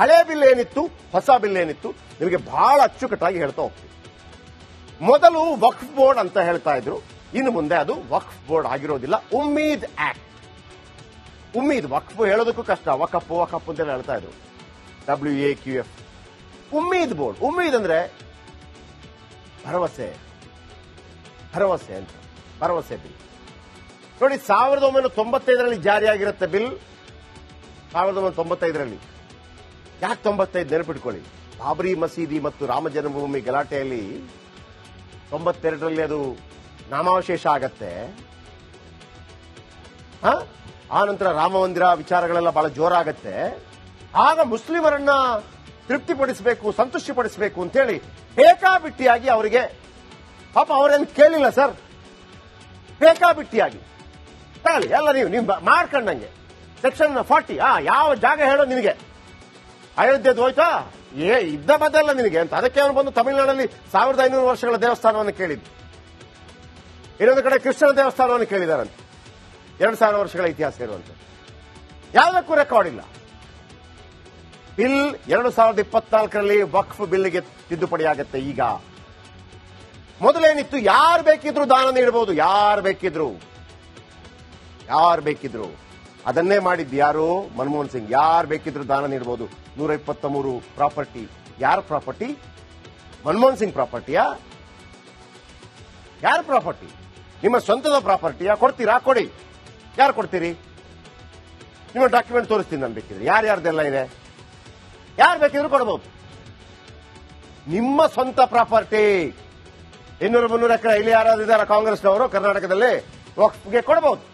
ಹಳೆ ಬಿಲ್ ಏನಿತ್ತು, ಹೊಸ ಬಿಲ್ ಏನಿತ್ತು, ನಿಮಗೆ ಬಹಳ ಅಚ್ಚುಕಟ್ಟಾಗಿ ಹೇಳ್ತಾ ಹೋಗ್ತೀವಿ ಮೊದಲು ವಕ್ಫ್ ಬೋರ್ಡ್ ಅಂತ ಹೇಳ್ತಾ ಇದ್ರು. ಇನ್ನು ಮುಂದೆ ಅದು ವಕ್ಫ್ ಬೋರ್ಡ್ ಆಗಿರೋದಿಲ್ಲ. ಉಮ್ಮೀದ್ ಆಕ್ಟ್. ಉಮ್ಮೀದ್ ವಕ್ಫ್ ಹೇಳೋದಕ್ಕೂ ಕಷ್ಟ. ವಕಪ್ ವಕಪ್ ಅಂತ ಹೇಳ್ತಾ ಇದ್ರು. W A Q F Umeed board. Umeed ಅಂದ್ರೆ ಭರವಸೆ. ಭರವಸೆ ಅಂತ. ಭರವಸೆ ಬಿಲ್. ನೋಡಿ, ಸಾವಿರದ ಒಂಬೈನೂರ ತೊಂಬತ್ತೈದರಲ್ಲಿ ಜಾರಿಯಾಗಿರುತ್ತೆ ಬಿಲ್. ಸಾವಿರದ ಒಂಬೈನೂರ ತೊಂಬತ್ತೈದರಲ್ಲಿ. ಯಾಕೆ ತೊಂಬತ್ತೈದು ನೆನಪಿಟ್ಕೊಳ್ಳಿ? ಬಾಬರಿ ಮಸೀದಿ ಮತ್ತು ರಾಮ ಜನ್ಮಭೂಮಿ ಗಲಾಟೆಯಲ್ಲಿ ತೊಂಬತ್ತೆರಡರಲ್ಲಿ ಅದು ನಾಮಾವಶೇಷ ಆಗತ್ತೆ? ಆ ನಂತರ ರಾಮ ಮಂದಿರ ವಿಚಾರಗಳೆಲ್ಲ ಬಹಳ ಜೋರಾಗತ್ತೆ. ಆಗ ಮುಸ್ಲಿಮರನ್ನ ತೃಪ್ತಿಪಡಿಸಬೇಕು, ಸಂತುಷ್ಟಿಪಡಿಸಬೇಕು ಅಂತೇಳಿ ಬೇಕಾಬಿಟ್ಟಿಯಾಗಿ ಅವರಿಗೆ, ಪಾಪ ಅವರೇನು ಕೇಳಿಲ್ಲ ಸರ್. ಬೇಕಾಬಿಟ್ಟಿಯಾಗಿ. ತಗೊಳ್ಳಿ, ಎಲ್ಲ ನೀವು ನೀವು ಮಾಡ್ಕೊಂಡಂಗೆ ಸೆಕ್ಷನ್ ಫಾರ್ಟಿ, ಆ, ಯಾವ ಜಾಗ ಹೇಳೋ ನಿನಗೆ ಅಯೋಧ್ಯೆದು ಹೋಯ್ತಾ? ಏ, ಇದ್ದ ಬದಲ್ಲ ನಿನಗೆ ಅಂತ. ಅದಕ್ಕೆ ಅವನು ಬಂದು ತಮಿಳುನಾಡಲ್ಲಿ ಸಾವಿರದ ಐನೂರು ವರ್ಷಗಳ ದೇವಸ್ಥಾನವನ್ನು ಕೇಳಿದ್ದು. ಇನ್ನೊಂದು ಕಡೆ ಕೃಷ್ಣನ ದೇವಸ್ಥಾನವನ್ನು ಕೇಳಿದಾರಂತೆ. ಎರಡು ಸಾವಿರ ವರ್ಷಗಳ ಇತಿಹಾಸ ಇರುವಂತೆ. ಯಾವುದಕ್ಕೂ ರೆಕಾರ್ಡ್ ಇಲ್ಲ. ಬಿಲ್ ಎರಡು ಸಾವಿರದ ಇಪ್ಪತ್ನಾಲ್ಕರಲ್ಲಿ ವಕ್ಫ್ ಬಿಲ್ಗೆ ತಿದ್ದುಪಡಿ ಆಗತ್ತೆ ಈಗ. ಮೊದಲೇನಿತ್ತು? ಯಾರು ಬೇಕಿದ್ರು ದಾನ ನೀಡಬಹುದು ಯಾರು ಬೇಕಿದ್ರು. ಯಾರು ಬೇಕಿದ್ರು. ಅದನ್ನೇ ಮಾಡಿದ್ದು ಯಾರು? ಮನಮೋಹನ್ ಸಿಂಗ್. ಯಾರು ಬೇಕಿದ್ರು ದಾನ ನೀಡಬಹುದು ನೂರ ಇಪ್ಪತ್ತ ಮೂರು ಪ್ರಾಪರ್ಟಿ. ಯಾರ ಪ್ರಾಪರ್ಟಿ? ಮನಮೋಹನ್ ಸಿಂಗ್ ಪ್ರಾಪರ್ಟಿಯಾ? ಯಾರ ಪ್ರಾಪರ್ಟಿ? ನಿಮ್ಮ ಸ್ವಂತದ ಪ್ರಾಪರ್ಟಿಯಾ? ಕೊಡ್ತೀರಾ? ಕೊಡಿ. ಯಾರು ಕೊಡ್ತೀರಿ? ನಿಮ್ಮ ಡಾಕ್ಯುಮೆಂಟ್ ತೋರಿಸ್ತೀನಿ ನಾನು ಬೇಕಿದ್ರೆ. ಯಾರ್ಯಾರ್ದೆಲ್ಲ ಇದೆ? ಯಾರು ಬೇಕಿದ್ರು ಕೊಡಬಹುದು ನಿಮ್ಮ ಸ್ವಂತ ಪ್ರಾಪರ್ಟಿ. ಇನ್ನೂರು ಮುನ್ನೂರು ಎಕರೆ ಇಲ್ಲಿ ಯಾರಾದ್ರೂ ಇದಾರ ಕಾಂಗ್ರೆಸ್ನವರು, ಕರ್ನಾಟಕದಲ್ಲಿ? ವಕ್ಫ್ಗೆ ಕೊಡಬಹುದು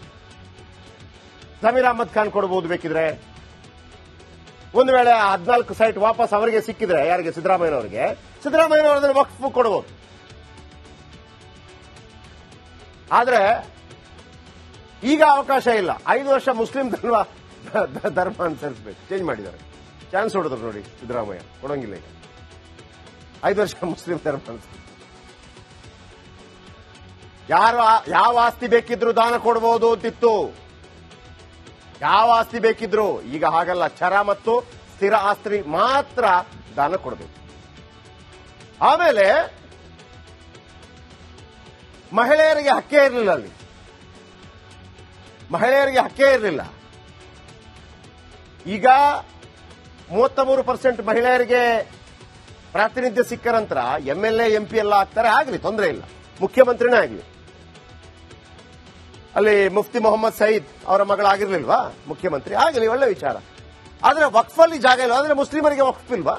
ಸಮೀರ್ ಅಹಮದ್ ಖಾನ್ ಕೊಡಬಹುದು ಬೇಕಿದ್ರೆ. ಒಂದು ವೇಳೆ ಹದಿನಾಲ್ಕು ಸೈಟ್ ವಾಪಸ್ ಅವರಿಗೆ ಸಿಕ್ಕಿದ್ರೆ, ಯಾರಿಗೆ? ಸಿದ್ದರಾಮಯ್ಯನವರಿಗೆ ಸಿದ್ದರಾಮಯ್ಯನವರನ್ನು ವಕ್ಫ್ ಕೊಡಬಹುದು ಆದ್ರೆ, ಈಗ ಅವಕಾಶ ಇಲ್ಲ. ಐದು ವರ್ಷ ಮುಸ್ಲಿಂ ಧರ್ಮ ಧರ್ಮ ಅನುಸರಿಸಬೇಕು. ಚೇಂಜ್ ಮಾಡಿದ್ದಾರೆ. ಚಾನ್ಸ್ ಹೊಡೆದ್ರು ನೋಡಿ ಸಿದ್ದರಾಮಯ್ಯ. ಕೊಡೋಂಗಿಲ್ಲ ಈಗ. ಐದು ವರ್ಷ ಮುಸ್ಲಿಂ ಧರ್ಮ ಯಾರು ಯಾವ ಆಸ್ತಿ ಬೇಕಿದ್ರು ದಾನ ಕೊಡಬಹುದು ಅಂತಿತ್ತು ಯಾವ ಆಸ್ತಿ ಬೇಕಿದ್ರು ಈಗ ಹಾಗಲ್ಲ. ಚರ ಮತ್ತು ಸ್ಥಿರ ಆಸ್ತಿ ಮಾತ್ರ ದಾನ ಕೊಡಬೇಕು. ಆಮೇಲೆ ಮಹಿಳೆಯರಿಗೆ ಹಕ್ಕೇ ಇರಲಿಲ್ಲ ಅಲ್ಲಿ. ಮಹಿಳೆಯರಿಗೆ ಹಕ್ಕೇ ಇರಲಿಲ್ಲ. ಈಗ ಮೂವತ್ತ ಮೂರು ಪರ್ಸೆಂಟ್ ಮಹಿಳೆಯರಿಗೆ ಪ್ರಾತಿನಿಧ್ಯ ಸಿಕ್ಕ ನಂತರ ಎಂ ಎಲ್ ಎಲ್ಲ ಆಗ್ತಾರೆ, ಆಗಲಿ ತೊಂದರೆ ಇಲ್ಲ. ಮುಖ್ಯಮಂತ್ರಿನೇ ಆಗಲಿ. ಅಲ್ಲಿ ಮುಫ್ತಿ ಮೊಹಮ್ಮದ್ ಸಯೀದ್ ಅವರ ಮಗಳಾಗಿರ್ಲಿಲ್ವಾ? ಮುಖ್ಯಮಂತ್ರಿ. ಆಗಲಿ, ಒಳ್ಳೆ ವಿಚಾರ. ಆದ್ರೆ ವಕ್ಫಲ್ಲಿ ಜಾಗ ಇಲ್ಲ. ಅಂದ್ರೆ ಮುಸ್ಲಿಮರಿಗೆ ವಕ್ಫ್ ಇಲ್ವಾ?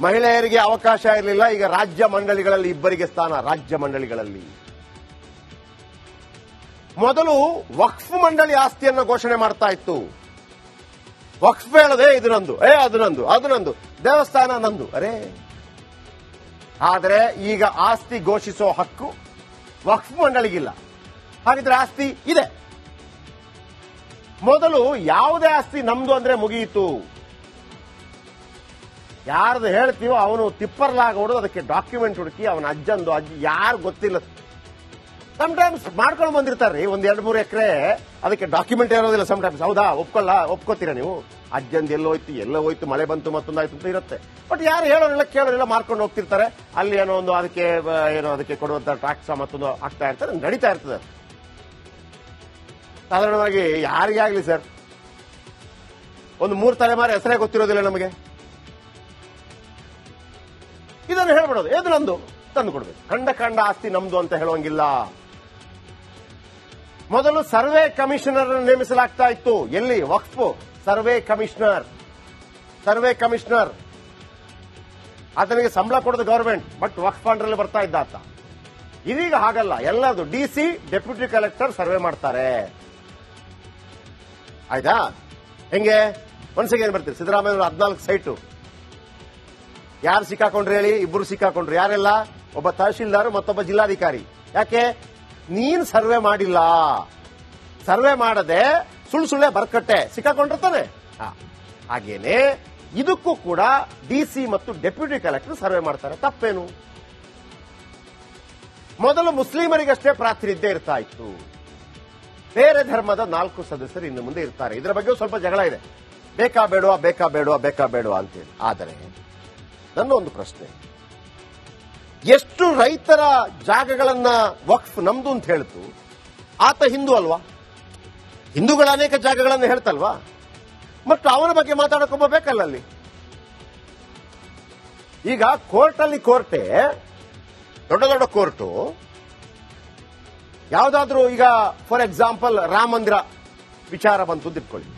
ಮಹಿಳೆಯರಿಗೆ ಅವಕಾಶ ಇರಲಿಲ್ಲ. ಈಗ ರಾಜ್ಯ ಮಂಡಳಿಗಳಲ್ಲಿ ಇಬ್ಬರಿಗೆ ಸ್ಥಾನ, ರಾಜ್ಯ ಮಂಡಳಿಗಳಲ್ಲಿ. ಮೊದಲು ವಕ್ಫ್ ಮಂಡಳಿ ಆಸ್ತಿಯನ್ನು ಘೋಷಣೆ ಮಾಡ್ತಾ ಇತ್ತು. ವಕ್ಫ್ ಹೇಳದೆ ಇದು ನಂದು. ಏ, ಅದು ನಂದು ಅದು ನಂದು. ದೇವಸ್ಥಾನ ನಂದು. ಅರೇ. ಆದರೆ ಈಗ ಆಸ್ತಿ ಘೋಷಿಸೋ ಹಕ್ಕು ವಕ್ಫ್ ಮಂಡಳಿಗಿಲ್ಲ. ಹಾಗಿದ್ರೆ ಆಸ್ತಿ ಇದೆ. ಮೊದಲು ಯಾವುದೇ ಆಸ್ತಿ ನಮ್ದು ಅಂದ್ರೆ ಮುಗಿಯಿತು. ಯಾರ್ದು ಹೇಳ್ತೀವೋ ಅವನು ತಿಪ್ಪರ್ಲಾಗ ಹೊಡೆದು ಅದಕ್ಕೆ ಡಾಕ್ಯುಮೆಂಟ್ ಹುಡುಕಿ ಅವನ ಅಜ್ಜಂದು ಅಜ್ಜಿ ಯಾರು ಗೊತ್ತಿಲ್ಲ. ಟೈಮ್ಸ್ ಮಾಡ್ಕೊಂಡು ಬಂದಿರ್ತಾರ್ರಿ ಒಂದ್ ಎರಡು ಮೂರು ಎಕರೆ ಅದಕ್ಕೆ ಡಾಕ್ಯುಮೆಂಟ್ ಇರೋದಿಲ್ಲ ಟೈಮ್ಸ್ ಹೌದಾ? ಒಪ್ಕೊಳ್ಳ ಒಪ್ಕೋತೀರಾ ನೀವು? ಅಜ್ಜಂದು ಎಲ್ಲೋಯ್ತು ಎಲ್ಲೋ ಹೋಯ್ತು, ಮಳೆ ಬಂತು, ಮತ್ತೊಂದಾಯ್ತು ಅಂತ ಇರುತ್ತೆ. ಬಟ್ ಯಾರು ಹೇಳೋರಿಲ್ಲ, ಕೇಳೋರಿಲ್ಲ ಮಾರ್ಕೊಂಡು ಹೋಗ್ತಿರ್ತಾರೆ. ಅಲ್ಲಿ ಏನೋ ಒಂದು ಅದಕ್ಕೆ ಏನೋ ಅದಕ್ಕೆ ಕೊಡುವಂತ ಟ್ಯಾಕ್ಸ್ ಮತ್ತೊಂದು ಆಗ್ತಾ ಇರ್ತದೆ ನಡೀತಾ ಇರ್ತದೆ. ಸಾಧಾರಣವಾಗಿ ಯಾರಿಗೆ ಆಗ್ಲಿ ಸರ್? ಒಂದು ಮೂರು ತಲೆಮಾರಿ ಹೆಸರೇ ಗೊತ್ತಿರೋದಿಲ್ಲ ನಮಗೆ. ಇದನ್ನು ಹೇಳ್ಬಿಡೋದು. ಏದು ನಂದು ತಂದು ಕೊಡ್ಬೇಕು. ಕಂಡ ಕಂಡ ಆಸ್ತಿ ನಮ್ದು ಅಂತ ಹೇಳುವಂಗಿಲ್ಲ. ಮೊದಲು ಸರ್ವೆ ಕಮಿಷನರ್ ನೇಮಿಸಲಾಗ್ತಾ ಇತ್ತು. ಎಲ್ಲಿ? ವಕ್ಫ್ ಸರ್ವೆ ಕಮಿಷನರ್. Survey commissioner. ಆತನಿಗೆ ಸಂಬಳ ಕೊಡೋದು ಗೌರ್ಮೆಂಟ್. ಬಟ್ ವಕ್ಫ್ ಫಂಡ್ ಅಲ್ಲಿ ಬರ್ತಾ ಇದ್ದ ಆತ. ಇದೀಗ ಹಾಗಲ್ಲ. ಎಲ್ಲದು D C, deputy collector survey ಮಾಡ್ತಾರೆ. ಆಯ್ತಾ? ಹೆಂಗೆ? ಮನ್ಸಿಗೆ ಏನ್ ಬರ್ತೀರಿ. ಸಿದ್ದರಾಮಯ್ಯ ಹದಿನಾಲ್ಕು ಸೈಟು. ಯಾರು ಸಿಕ್ಕಾಕೊಂಡ್ರಿ ಹೇಳಿ? ಇಬ್ಬರು ಸಿಕ್ಕಾಕೊಂಡ್ರು. ಯಾರೆಲ್ಲ? ಒಬ್ಬ ತಹಶೀಲ್ದಾರ್, ಮತ್ತೊಬ್ಬ ಜಿಲ್ಲಾಧಿಕಾರಿ. ಯಾಕೆ? ನೀನ್ ಸರ್ವೆ ಮಾಡಿಲ್ಲ. ಸರ್ವೆ ಮಾಡದೆ ಸುಳ್ಳು ಸುಳ್ಳೆ ಬರ್ಕಟ್ಟೆ. ಸಿಕ್ಕಾಕೊಂಡಿರ್ತಾನೆ. ಹಾಗೇನೆ ಇದಕ್ಕೂ ಕೂಡ ಡಿಸಿ ಮತ್ತು ಡೆಪ್ಯೂಟಿ ಕಲೆಕ್ಟರ್ ಸರ್ವೆ ಮಾಡ್ತಾರೆ. ತಪ್ಪೇನು? ಮೊದಲು ಮುಸ್ಲಿಮರಿಗಷ್ಟೇ ಪ್ರಾತಿನಿಧ್ಯ ಇರ್ತಾ ಇತ್ತು. ಬೇರೆ ಧರ್ಮದ ನಾಲ್ಕು ಸದಸ್ಯರು ಇನ್ನು ಮುಂದೆ ಇರ್ತಾರೆ. ಇದರ ಬಗ್ಗೆ ಸ್ವಲ್ಪ ಜಗಳ ಇದೆ. ಬೇಕಾ ಬೇಡವಾ ಬೇಕಾ ಬೇಡವಾ ಬೇಕಾ ಬೇಡವಾ ಅಂತೇಳಿ. ಆದರೆ ನನ್ನ ಒಂದು ಪ್ರಶ್ನೆ, ಎಷ್ಟು ರೈತರ ಜಾಗಗಳನ್ನ ವಕ್ಫ್ ನಮ್ದು ಅಂತ ಹೇಳ್ತು, ಆತ ಹಿಂದೂ ಅಲ್ವಾ? ಹಿಂದೂಗಳ ಅನೇಕ ಜಾಗಗಳನ್ನು ಹೇಳ್ತಲ್ವಾ? ಮತ್ತು ಅವನ ಬಗ್ಗೆ ಮಾತಾಡಕ್ಕೊಬ್ಬ ಅಲ್ಲಿ? ಈಗ ಕೋರ್ಟಲ್ಲಿ ಕೋರ್ಟೆ, ದೊಡ್ಡ ದೊಡ್ಡ ಕೋರ್ಟು ಯಾವುದಾದ್ರೂ ಈಗ ಫಾರ್ ಎಕ್ಸಾಂಪಲ್ ರಾಮ ಮಂದಿರ ವಿಚಾರ ಬಂತು ಇಟ್ಕೊಳ್ಳಿ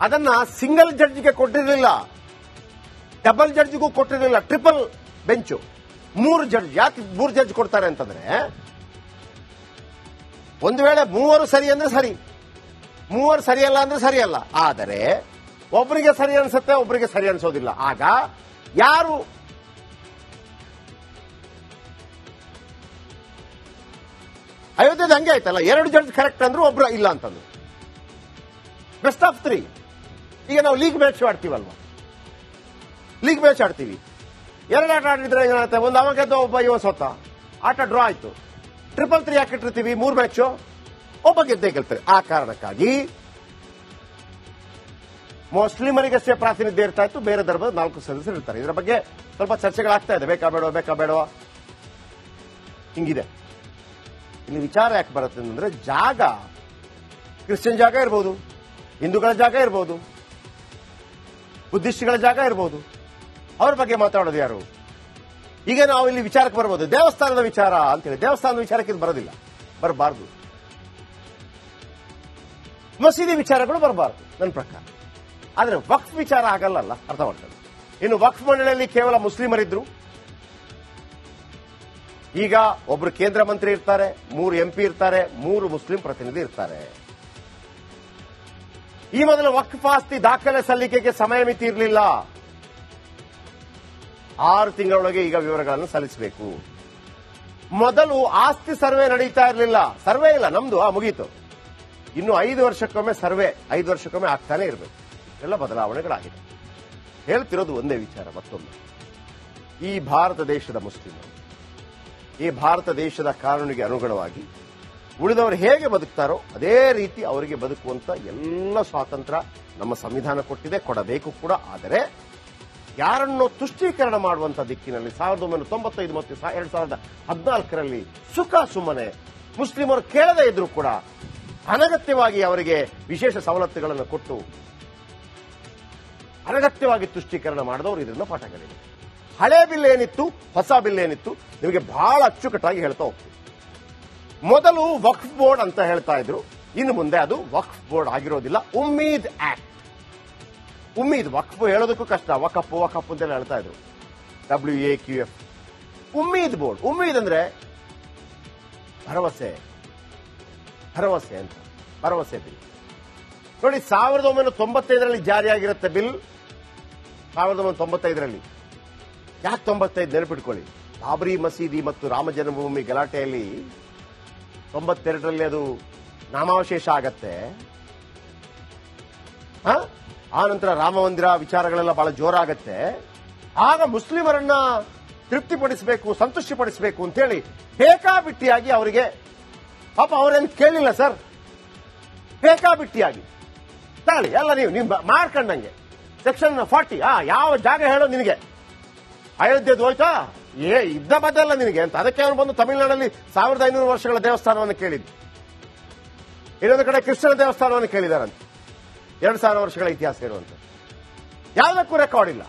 ಅದನ್ನ ಸಿಂಗಲ್ ಜಡ್ಜ್ಗೆ ಕೊಟ್ಟಿರಲಿಲ್ಲ. ಡಬಲ್ ಜಡ್ಜ್ಗೂ ಕೊಟ್ಟಿರಲಿಲ್ಲ ಟ್ರಿಪಲ್ ಬೆಂಚು ಮೂರು ಜಡ್ಜ್ ಯಾಕೆ ಮೂರು ಜಡ್ಜ್ ಕೊಡ್ತಾರೆ ಅಂತಂದ್ರೆ, ಒಂದು ವೇಳೆ ಮೂವರು ಸರಿ ಅಂದ್ರೆ ಸರಿ, ಮೂವರು ಸರಿಯಲ್ಲ ಅಂದ್ರೆ ಸರಿಯಲ್ಲ ಆದರೆ ಒಬ್ಬರಿಗೆ ಸರಿ ಅನ್ಸುತ್ತೆ ಒಬ್ಬರಿಗೆ ಸರಿ ಅನ್ಸೋದಿಲ್ಲ. ಆಗ ಯಾರು ಅಯೋಧ್ಯದ ಹಂಗೆ ಆಯ್ತಲ್ಲ? ಎರಡು ಜಡ್ಜ್ ಕರೆಕ್ಟ್ ಅಂದ್ರು ಒಬ್ರು ಇಲ್ಲ ಅಂತಂದ್ರು. ಬೆಸ್ಟ್ ಆಫ್ ತ್ರೀ ಈಗ ನಾವು ಲೀಗ್ ಮ್ಯಾಚ್ ಆಡ್ತೀವಲ್ವ? ಲೀಗ್ ಮ್ಯಾಚ್ ಆಡ್ತೀವಿ. ಎರಡು ಆಟ ಆಡಿದ್ರೆ ಏನಾಗುತ್ತೆ? ಒಂದು ಅವ ಗೆದ್ದ ಒಬ್ಬ, ಇವ ಸೋತ ಆಟ ಡ್ರಾ ಆಯ್ತು. ಟ್ರಿಪಲ್ ತ್ರೀ ಹಾಕಿಟ್ಟಿರ್ತೀವಿ ಮೂರು ಮ್ಯಾಚು ಒಬ್ಬ ಗೆದ್ದೇ ಗೆಲ್ತಾರೆ. ಆ ಕಾರಣಕ್ಕಾಗಿ ಮುಸ್ಲಿಮರಿಗಷ್ಟೇ ಪ್ರಾತಿನಿಧ್ಯ ಇರ್ತಾ ಇತ್ತು. ಬೇರೆ ಧರ್ಮದ ನಾಲ್ಕು ಸದಸ್ಯರು ಇರ್ತಾರೆ. ಇದರ ಬಗ್ಗೆ ಸ್ವಲ್ಪ ಚರ್ಚೆಗಳಾಗ್ತಾ ಇದೆ. ಬೇಕಾ ಬೇಡವಾ ಬೇಕಾ ಬೇಡವಾ. ಹಿಂಗಿದೆ. ಇಲ್ಲಿ ವಿಚಾರ ಯಾಕೆ ಬರುತ್ತೆ ಅಂದ್ರೆ ಜಾಗ, ಕ್ರಿಶ್ಚಿಯನ್ ಜಾಗ ಇರ್ಬೋದು, ಹಿಂದೂಗಳ ಜಾಗ ಇರ್ಬೋದು, ಬುದ್ಧಿಸ್ಟ್ಗಳ ಜಾಗ ಇರ್ಬೋದು. ಅವ್ರ ಬಗ್ಗೆ ಮಾತಾಡೋದು ಯಾರು? ಈಗ ನಾವು ಇಲ್ಲಿ ವಿಚಾರಕ್ಕೆ ಬರ್ಬೋದು. ದೇವಸ್ಥಾನದ ವಿಚಾರ ಅಂತೇಳಿ ದೇವಸ್ಥಾನದ ವಿಚಾರಕ್ಕೆ ಇದು ಬರೋದಿಲ್ಲ. ಬರಬಾರ್ದು. ಮಸೀದಿ ವಿಚಾರಗಳು ಬರಬಾರ್ದು, ನನ್ನ ಪ್ರಕಾರ. ಆದ್ರೆ ವಕ್ಫ್ ವಿಚಾರ ಆಗಲ್ಲಲ್ಲ ಅರ್ಥ ಮಾಡ್ತದೆ ಇನ್ನು ವಕ್ಫ್ ಮಂಡಳಿಯಲ್ಲಿ ಕೇವಲ ಮುಸ್ಲಿಮರಿದ್ರು ಈಗ ಒಬ್ರು ಕೇಂದ್ರ ಮಂತ್ರಿ ಇರ್ತಾರೆ, ಮೂರು ಎಂಪಿ ಇರ್ತಾರೆ, ಮೂರು ಮುಸ್ಲಿಂ ಪ್ರತಿನಿಧಿ ಇರ್ತಾರೆ. ಈ ಮೊದಲು ವಕ್ಫ್ ಆಸ್ತಿ ದಾಖಲೆ ಸಲ್ಲಿಕೆಗೆ ಸಮಯ ಮಿತಿ ಇರಲಿಲ್ಲ. ಆರು ತಿಂಗಳೊಳಗೆ ಈಗ ವಿವರಗಳನ್ನು ಸಲ್ಲಿಸಬೇಕು. ಮೊದಲು ಆಸ್ತಿ ಸರ್ವೆ ನಡೀತಾ ಇರಲಿಲ್ಲ. ಸರ್ವೆ ಇಲ್ಲ, ನಮ್ದು, ಆ, ಮುಗೀತು. ಇನ್ನು ಐದು ವರ್ಷಕ್ಕೊಮ್ಮೆ ಸರ್ವೆ, ಐದು ವರ್ಷಕ್ಕೊಮ್ಮೆ ಆಗ್ತಾನೆ ಇರಬೇಕು. ಎಲ್ಲ ಬದಲಾವಣೆಗಳಾಗಿದೆ. ಹೇಳ್ತಿರೋದು ಒಂದೇ ವಿಚಾರ, ಮತ್ತೊಮ್ಮೆ. ಈ ಭಾರತ ದೇಶದ ಮುಸ್ಲಿಮರು ಈ ಭಾರತ ದೇಶದ ಕಾನೂನಿಗೆ ಅನುಗುಣವಾಗಿ ಉಳಿದವರು ಹೇಗೆ ಬದುಕ್ತಾರೋ ಅದೇ ರೀತಿ ಅವರಿಗೆ ಬದುಕುವಂತ ಎಲ್ಲ ಸ್ವಾತಂತ್ರ್ಯ ನಮ್ಮ ಸಂವಿಧಾನ ಕೊಟ್ಟಿದೆ, ಕೊಡಬೇಕು ಕೂಡ. ಆದರೆ ಯಾರನ್ನು ತುಷ್ಟೀಕರಣ ಮಾಡುವಂತ ದಿಕ್ಕಿನಲ್ಲಿ ಸಾವಿರದ ಒಂಬೈನೂರ ತೊಂಬತ್ತೈದು ಮತ್ತು ಎರಡ್ ಸಾವಿರದ ಹದಿನಾಲ್ಕರಲ್ಲಿ ಸುಖ ಸುಮ್ಮನೆ ಮುಸ್ಲಿಮರು ಕೇಳದೇ ಇದ್ರು ಕೂಡ ಅನಗತ್ಯವಾಗಿ ಅವರಿಗೆ ವಿಶೇಷ ಸವಲತ್ತುಗಳನ್ನು ಕೊಟ್ಟು ಅನಗತ್ಯವಾಗಿ ತುಷ್ಟೀಕರಣ ಮಾಡಿದವರು ಇದರಿಂದ ಪಾಠ ಹಳೆ ಬಿಲ್ ಏನಿತ್ತು, ಹೊಸ ಬಿಲ್ ಏನಿತ್ತು, ನಿಮಗೆ ಬಹಳ ಅಚ್ಚುಕಟ್ಟಾಗಿ ಹೇಳ್ತಾ ಹೋಗ್ತೀವಿ ಮೊದಲು ವಕ್ಫ್ ಬೋರ್ಡ್ ಅಂತ ಹೇಳ್ತಾ ಇದ್ರು. ಇನ್ನು ಮುಂದೆ ಅದು ವಕ್ಫ್ ಬೋರ್ಡ್ ಆಗಿರೋದಿಲ್ಲ. ಉಮ್ಮೀದ್ ಆಕ್ಟ್. ಉಮ್ಮೀದ್, ವಕ್ಫ್ ಹೇಳೋದಕ್ಕೂ ಕಷ್ಟ. ವಕಫ್ ವಕಫ್ ಅಂತ ಹೇಳ್ತಾ ಇದ್ರು. W A Q F Umeed board. Umeed ಅಂದ್ರೆ ಭರವಸೆ. ಭರವಸೆ ಅಂತ. ಭರವಸೆ ಬಿಲ್. ನೋಡಿ, ಸಾವಿರದ ಒಂಬೈನೂರ ತೊಂಬತ್ತೈದರಲ್ಲಿ ಜಾರಿಯಾಗಿರುತ್ತೆ ಬಿಲ್. ಸಾವಿರದ ಒಂಬೈನೂರ ತೊಂಬತ್ತೈದರಲ್ಲಿ. ಯಾಕೆ ತೊಂಬತ್ತೈದು ನೆನಪಿಟ್ಕೊಳ್ಳಿ? ಬಾಬರಿ ಮಸೀದಿ ಮತ್ತು ರಾಮ ಜನ್ಮಭೂಮಿ ಗಲಾಟೆಯಲ್ಲಿ ತೊಂಬತ್ತೆರಡರಲ್ಲಿ ಅದು ನಾಮಾವಶೇಷ ಆಗತ್ತೆ? ಆ ನಂತರ ರಾಮ ಮಂದಿರ ವಿಚಾರಗಳೆಲ್ಲ ಬಹಳ ಜೋರಾಗತ್ತೆ. ಆಗ ಮುಸ್ಲಿಮರನ್ನ ತೃಪ್ತಿಪಡಿಸಬೇಕು, ಸಂತುಷ್ಟಿಪಡಿಸಬೇಕು ಅಂತೇಳಿ ಬೇಕಾಬಿಟ್ಟಿಯಾಗಿ ಅವರಿಗೆ, ಪಾಪ ಅವರೇನು ಕೇಳಿಲ್ಲ ಸರ್. ಬೇಕಾಬಿಟ್ಟಿಯಾಗಿ. ತಾಳಿ, ಎಲ್ಲ ನೀವು ನೀವು ಮಾಡ್ಕಂಡಂಗೆ ಸೆಕ್ಷನ್ ಫಾರ್ಟಿ, ಆ, ಯಾವ ಜಾಗ ಹೇಳೋ ನಿನಗೆ ಅಯೋಧ್ಯೆದು ಹೋಯ್ತಾ? ಏ, ಇದ್ದ ಅಲ್ಲ ನಿನಗೆ. ಅಂತ ಅದಕ್ಕೆ ಅವನು ಬಂದು ತಮಿಳುನಾಡಲ್ಲಿ ಸಾವಿರದ ಐನೂರು ವರ್ಷಗಳ ದೇವಸ್ಥಾನವನ್ನು ಕೇಳಿದ್ದು. ಇನ್ನೊಂದು ಕಡೆ ಕೃಷ್ಣನ ದೇವಸ್ಥಾನವನ್ನು ಕೇಳಿದಾರಂತೆ. ಎರಡು ಸಾವಿರ ವರ್ಷಗಳ ಇತಿಹಾಸ ಇರುವಂತ. ಯಾವುದಕ್ಕೂ ರೆಕಾರ್ಡ್ ಇಲ್ಲ.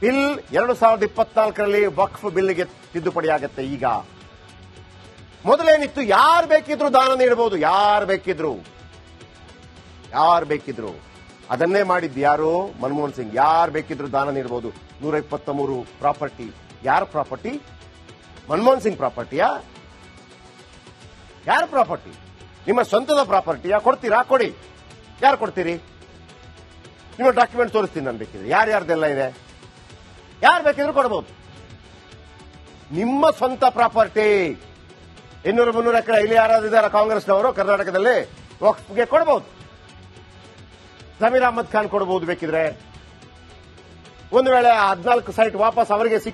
ಬಿಲ್ ಎರಡು ಸಾವಿರದ ಇಪ್ಪತ್ನಾಲ್ಕರಲ್ಲಿ ವಕ್ಫ್ ಬಿಲ್ಗೆ ತಿದ್ದುಪಡಿ ಆಗತ್ತೆ ಈಗ. ಮೊದಲೇನಿತ್ತು? ಯಾರು ಬೇಕಿದ್ರು ದಾನ ನೀಡಬಹುದು ಯಾರು ಬೇಕಿದ್ರು. ಯಾರು ಬೇಕಿದ್ರು. ಅದನ್ನೇ ಮಾಡಿದ್ದು ಯಾರು? ಮನಮೋಹನ್ ಸಿಂಗ್. ಯಾರು ಬೇಕಿದ್ರು ದಾನ ನೀಡಬಹುದು ನೂರ ಇಪ್ಪತ್ತ ಮೂರು ಪ್ರಾಪರ್ಟಿ. ಯಾರ ಪ್ರಾಪರ್ಟಿ? ಮನಮೋಹನ್ ಸಿಂಗ್ ಪ್ರಾಪರ್ಟಿಯಾ? ಯಾರ ಪ್ರಾಪರ್ಟಿ? ನಿಮ್ಮ ಸ್ವಂತದ ಪ್ರಾಪರ್ಟಿಯಾ? ಕೊಡ್ತೀರಾ? ಕೊಡಿ. ಯಾರು ಕೊಡ್ತೀರಿ? ನಿಮ್ಮ ಡಾಕ್ಯುಮೆಂಟ್ ತೋರಿಸ್ತೀನಿ ನಾನು ಬೇಕಿದ್ರೆ. ಯಾರ್ಯಾರ್ದೆಲ್ಲ ಇದೆ? ಯಾರು ಬೇಕಿದ್ರು ಕೊಡಬಹುದು ನಿಮ್ಮ ಸ್ವಂತ ಪ್ರಾಪರ್ಟಿ. ಇನ್ನೂರು ಮುನ್ನೂರು ಎಕರೆ ಇಲ್ಲಿ ಯಾರಾದ್ರೂ ಇದಾರ ಕಾಂಗ್ರೆಸ್ನವರು? ಕರ್ನಾಟಕದಲ್ಲಿ? ವಕ್ಫ್ಗೆ ಕೊಡಬಹುದು ಜಮೀರ್ ಅಹಮದ್ ಖಾನ್ ಕೊಡಬಹುದು ಬೇಕಿದ್ರೆ. ಒಂದು ವೇಳೆ ಹದಿನಾಲ್ಕು ಸೈಟ್ ವಾಪಸ್ ಅವರಿಗೆ